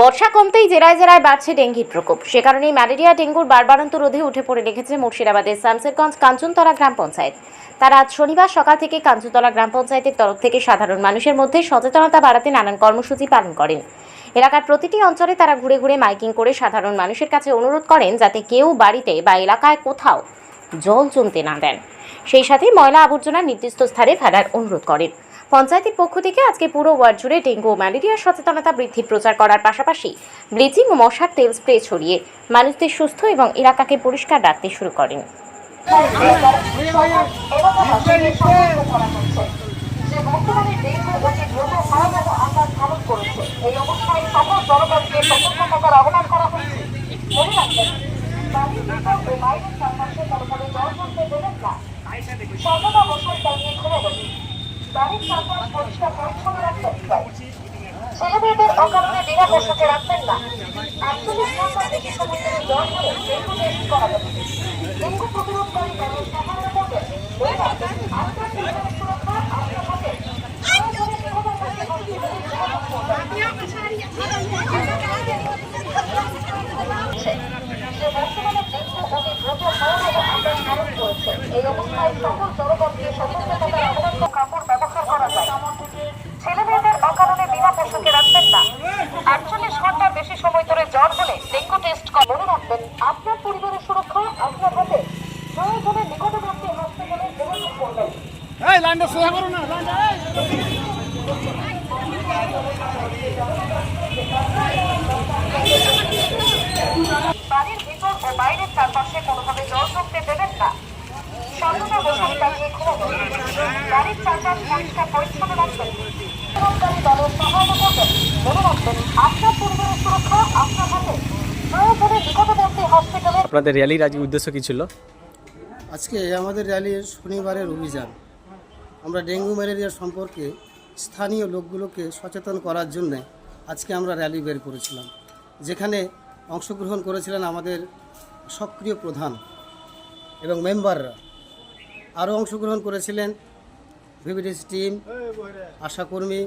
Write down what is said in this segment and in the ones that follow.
বর্ষা কমতেই জেলায় জেলায় বাড়ছে ডেঙ্গির প্রকোপ। সে কারণেই ম্যালেরিয়া, ডেঙ্গুর বারবারন্ত রোধে উঠে পড়ে রেখেছে মুর্শিদাবাদের শামসেরগঞ্জ কাঞ্চনতলা গ্রাম পঞ্চায়েত। তারা আজ শনিবার সকাল থেকে কাঞ্চনতলা গ্রাম পঞ্চায়েতের তরফ থেকে সাধারণ মানুষের মধ্যে সচেতনতা বাড়াতে নানান কর্মসূচি পালন করেন। এলাকার প্রতিটি অঞ্চলে তারা ঘুরে ঘুরে মাইকিং করে সাধারণ মানুষের কাছে অনুরোধ করেন যাতে কেউ বাড়িতে বা এলাকায় কোথাও জল জমতে না দেন। সেই সাথে ময়লা আবর্জনা নির্দিষ্ট স্থানে ফেলার অনুরোধ করেন। পঞ্চায়েতের পক্ষ থেকে আজকে পুরো ওয়ার্ড জুড়ে ডেঙ্গু ও ম্যালেরিয়ার সচেতনতা বৃদ্ধির প্রচার করার পাশাপাশি ব্লিচিং ও মশার তেল স্প্রে ছড়িয়ে মানুষদের সুস্থ এবং এলাকাকে পরিষ্কার রাখতে শুরু করেন মনে সর্বদা বাড়ির চারপাশ পরিষ্কার পরিচ্ছন্ন রাখবেন ছেলেমেয়েদের অকারণে বিনা পোশাকে রাখবেন না। আটচল্লিশ ঘণ্টার বেশি সময় জ্বর হলে ডেঙ্গু টেস্ট করাবেন ডেঙ্গু প্রতিরোধকারী দলের সহায়তা করবেন মনে রাখবেন আপনার পরিবারের সুরক্ষা লাইনটা সোজা করো না লাইনটা বাড়ির ভিতর ও বাইরের চারপাশে কোনোভাবে জল ঢুকতে দেবেন না। সর্বদা মশারি টাঙিয়ে ঘুমাবেন। বাড়ির চারপাশ পরিষ্কার পরিচ্ছন্ন রাখবেন। প্রতিরোধকারী দলের সহায়তা করবেন মনে রাখবেন আপনার পরিবারের সুরক্ষা আপনার হাতে। প্রয়োজনে নিকটবর্তী হসপিটালে আপনাদের র্যালির আজকে উদ্দেশ্য কি ছিল? আজকে আমাদের র্যালির শনিবারের অভিযান। আমরা ডেঙ্গু ম্যালেরিয়া সম্পর্কে স্থানীয় লোকগুলোকে সচেতন করার জন্যে আজকে আমরা র্যালি বের করেছিলাম, যেখানে অংশগ্রহণ করেছিলেন আমাদের সক্রিয় প্রধান এবং মেম্বাররা। আরও অংশগ্রহণ করেছিলেন ভিভিডিএস টিম, আশাকর্মী,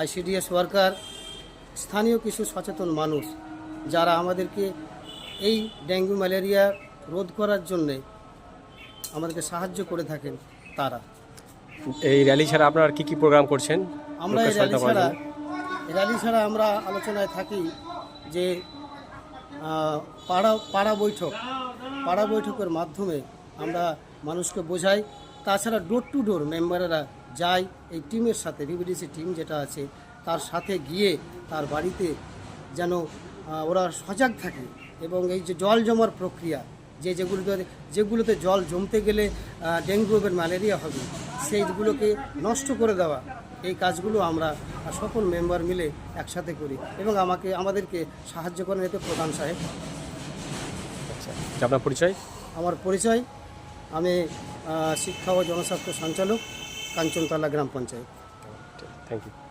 আইসিডিএস ওয়ার্কার, স্থানীয় কিছু সচেতন মানুষ যারা আমাদেরকে এই ডেঙ্গু ম্যালেরিয়া রোধ করার জন্যে আমাদেরকে সাহায্য করে থাকেন, তারা। এই র্যালি ছাড়া আপনারা কী কী প্রোগ্রাম করছেন? আমরা এই র্যালি ছাড়া র্যালি ছাড়া আমরা আলোচনায় থাকি যে পাড়া পাড়া বৈঠক পাড়া বৈঠকের মাধ্যমে আমরা মানুষকে বোঝাই। তাছাড়া ডোর টু ডোর মেম্বারেরা যায় এই টিমের সাথে ভিভিডিসি টিম যেটা আছে তার সাথে গিয়ে তার বাড়িতে যেন ওরা সজাগ থাকে এবং এই যে জল জমার প্রক্রিয়া যে যেগুলোতে যেগুলোতে জল জমতে গেলে ডেঙ্গু এবং ম্যালেরিয়া হবে সেইগুলোকে নষ্ট করে দেওয়া এই কাজগুলো আমরা সকল মেম্বার মিলে একসাথে করি এবং আমাকে আমাদেরকে সাহায্য করেন এতে প্রধান সাহেব। আচ্ছা আচ্ছা, আপনার পরিচয়? আমার পরিচয় আমি শিক্ষা ও জনস্বাস্থ্য সঞ্চালক কাঞ্চনতলা গ্রাম পঞ্চায়েত। Thank you